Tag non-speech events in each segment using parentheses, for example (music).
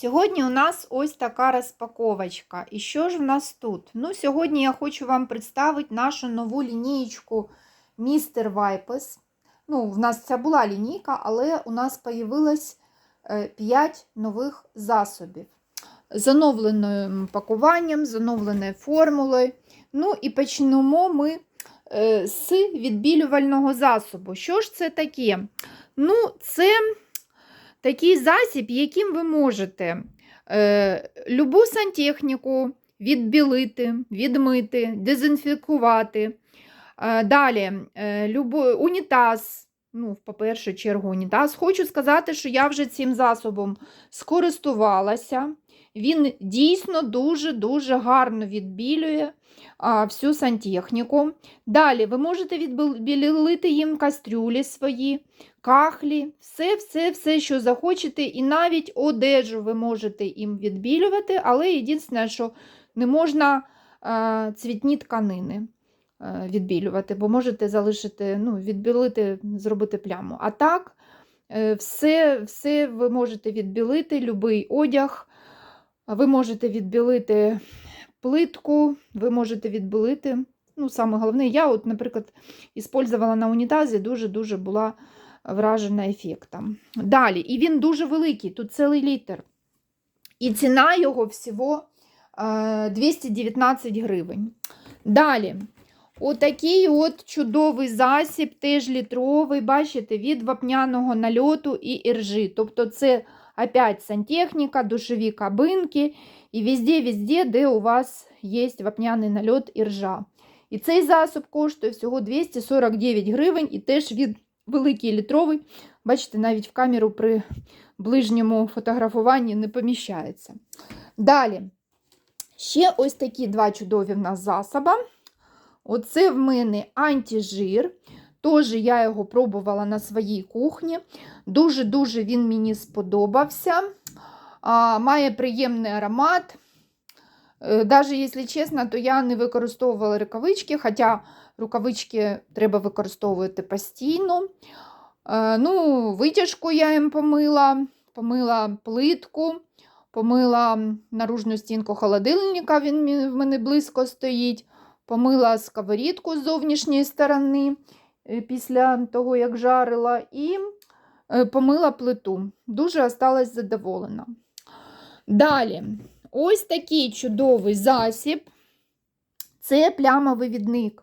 Сьогодні у нас ось така розпаковочка. І що ж в нас тут? Ну, Сьогодні я хочу вам представити нашу нову лінієчку Mr. Vipes. Ну, в нас ця була лінійка, але у нас появилось 5 нових засобів. З оновленим пакуванням, з оновленою формулою. Ну і почнемо ми е, з відбілювального засобу. Що ж це таке? Ну, це такий засіб, яким ви можете е, любу сантехніку відбілити, відмити, дезінфікувати. Е, далі, е, любу, унітаз, ну, по першу чергу, унітаз. Хочу сказати, що я вже цим засобом скористувалася. Він дійсно дуже-дуже гарно відбілює а, всю сантехніку. Далі ви можете відбілити їм кастрюлі свої, кахлі, все, все, все, що захочете, і навіть одежу ви можете їм відбілювати, але єдине, що не можна а, цвітні тканини відбілювати, бо можете залишити, ну, відбілити, зробити пляму. А так, е, все, все ви можете відбілити, будь-який одяг. Ви можете відбілити плитку, ви можете відбілити. Ну, саме головне, я, от, наприклад, іспользувала на унітазі, дуже-дуже була вражена ефектом. Далі, і він дуже великий, тут цілий літр. І ціна його всього 219 гривень. Далі, отакий от чудовий засіб, теж літровий, бачите, від вапняного нальоту і іржи. Тобто, це опять сантехніка, душові кабинки і везде-везде, де у вас є вапняний нальот і ржа. І цей засіб коштує всього 249 гривень і теж від великий літровий. Бачите, навіть в камеру при ближньому фотографуванні не поміщається. Далі, ще ось такі два чудові в нас засоби. Оце в мене антижир. Тож я його пробувала на своїй кухні. Дуже-дуже він мені сподобався. А, Має приємний аромат. Навіть, якщо чесно, то я не використовувала рукавички, хоча рукавички треба використовувати постійно. А, ну, Витяжку я їм помила, помила плитку, помила наружну стінку холодильника, він в мене близько стоїть. Помила сковорідку з зовнішньої сторони після того, як жарила, і помила плиту. Дуже осталась задоволена. Далі, ось такий чудовий засіб це плямовивідник.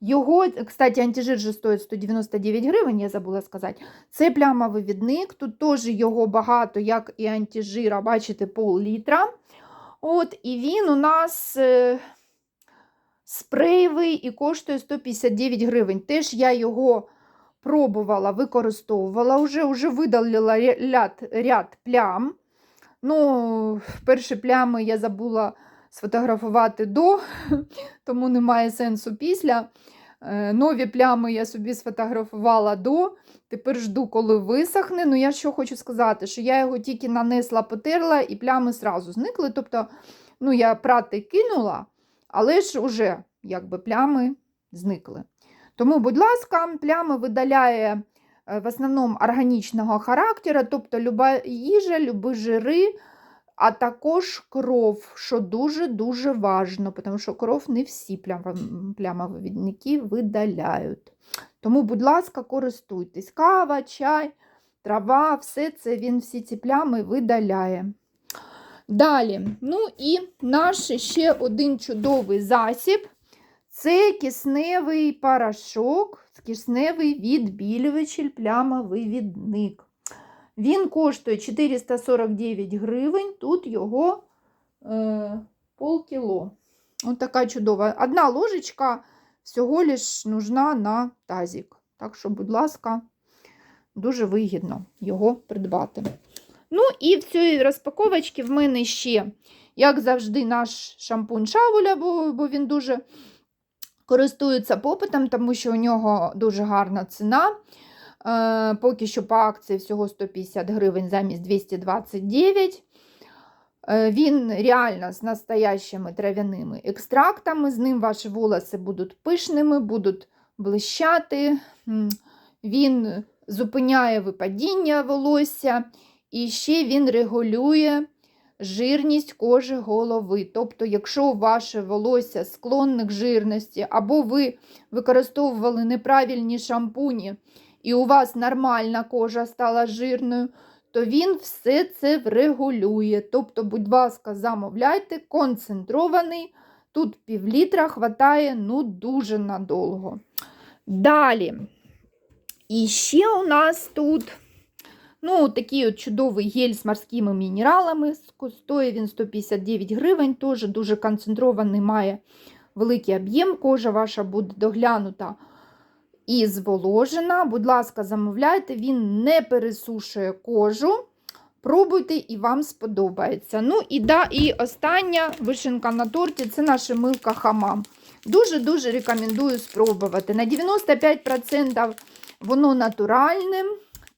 Його, кстати, антижир же стоїть 199 гривень, я забула сказати. Це плямовивідник. Тут теж його багато, як і антижира, бачите, пол-літра. От, І він у нас спреєвий і коштує 159 гривень. Теж я його пробувала, використовувала, вже вже видалила ряд, ряд плям. Ну, Перші плями я забула сфотографувати до, (laughs) тому немає сенсу після. Нові плями я собі сфотографувала до. Тепер жду, коли висохне. Ну, я що хочу сказати, що я його тільки нанесла, потерла, і плями зразу зникли. Тобто, ну, я прати кинула, але ж уже якби плями зникли. Тому, будь ласка, плями видаляє в основному органічного характеру, тобто люба їжа, любі жири, а також кров, що дуже-дуже важливо, тому що кров не всі плямовидники видаляють. Тому, будь ласка, користуйтесь. Кава, чай, трава, все це він всі ці плями видаляє. Далі, ну і наш ще один чудовий засіб це кисневий порошок, кисневий відбілювач, плямовий відник. Він коштує 449 гривень, тут його е, полкіло. Ось така чудова. Одна ложечка всього лиш нужна на тазик. Так що, будь ласка, дуже вигідно його придбати. Ну, і в цій розпаковочці в мене ще, як завжди, наш шампунь шавуля, бо, бо він дуже користується попитом, тому що у нього дуже гарна ціна. Е, Поки що по акції всього 150 гривень замість 229. Е, Він реально з настоящими трав'яними екстрактами. З ним ваші волоси будуть пишними, будуть блищати. Він зупиняє випадіння волосся І ще він регулює жирність кожи голови. Тобто, якщо ваше волосся склонне к жирності, або ви використовували неправильні шампуні, і у вас нормальна кожа стала жирною, то він все це врегулює. Тобто, будь ласка, замовляйте, концентрований. Тут півлітра хватає ну дуже надовго. Далі. І ще у нас тут ну, такий от чудовий гель з морськими мінералами. Стоїть він 159 гривень, теж дуже концентрований, має великий об'єм. Кожа ваша буде доглянута і зволожена. Будь ласка, замовляйте, він не пересушує кожу. Пробуйте і вам сподобається. Ну і да, і остання вишенка на торті це наша милка хамам. Дуже-дуже рекомендую спробувати. На 95% воно натуральне.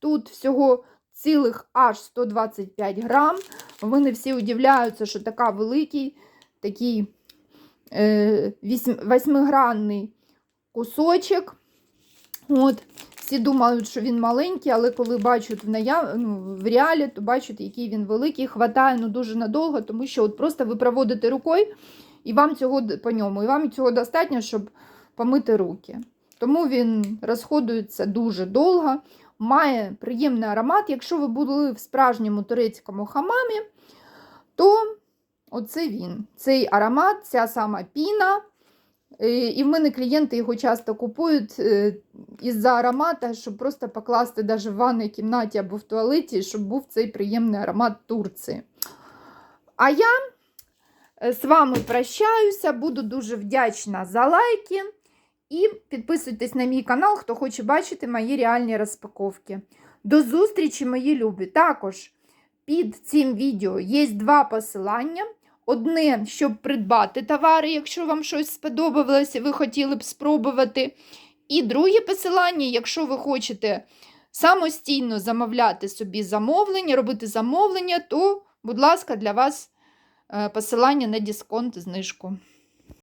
Тут всього цілих аж 125 грам. Вони всі удивляються, що така великий, такий е, восьмигранний кусочок. От. Всі думають, що він маленький, але коли бачать в наяв... ну, в реалі, то бачать, який він великий, хватає ну, дуже надовго, тому що от просто ви проводите рукою, і вам цього по ньому, і вам цього достатньо, щоб помити руки. Тому він розходується дуже довго, має приємний аромат. Якщо ви були в справжньому турецькому хамамі, то оце він. Цей аромат, ця сама піна. Е, І в мене клієнти його часто купують е, із-за аромата, щоб просто покласти навіть в ванній кімнаті або в туалеті, щоб був цей приємний аромат Турції. А я е, з вами прощаюся, буду дуже вдячна за лайки. І підписуйтесь на мій канал, хто хоче бачити мої реальні розпаковки. До зустрічі, мої любі! Також під цим відео є два посилання. Одне, щоб придбати товари, якщо вам щось сподобалося, ви хотіли б спробувати. І друге посилання, якщо ви хочете самостійно замовляти собі замовлення, робити замовлення, то, будь ласка, для вас е, посилання на дисконт знижку.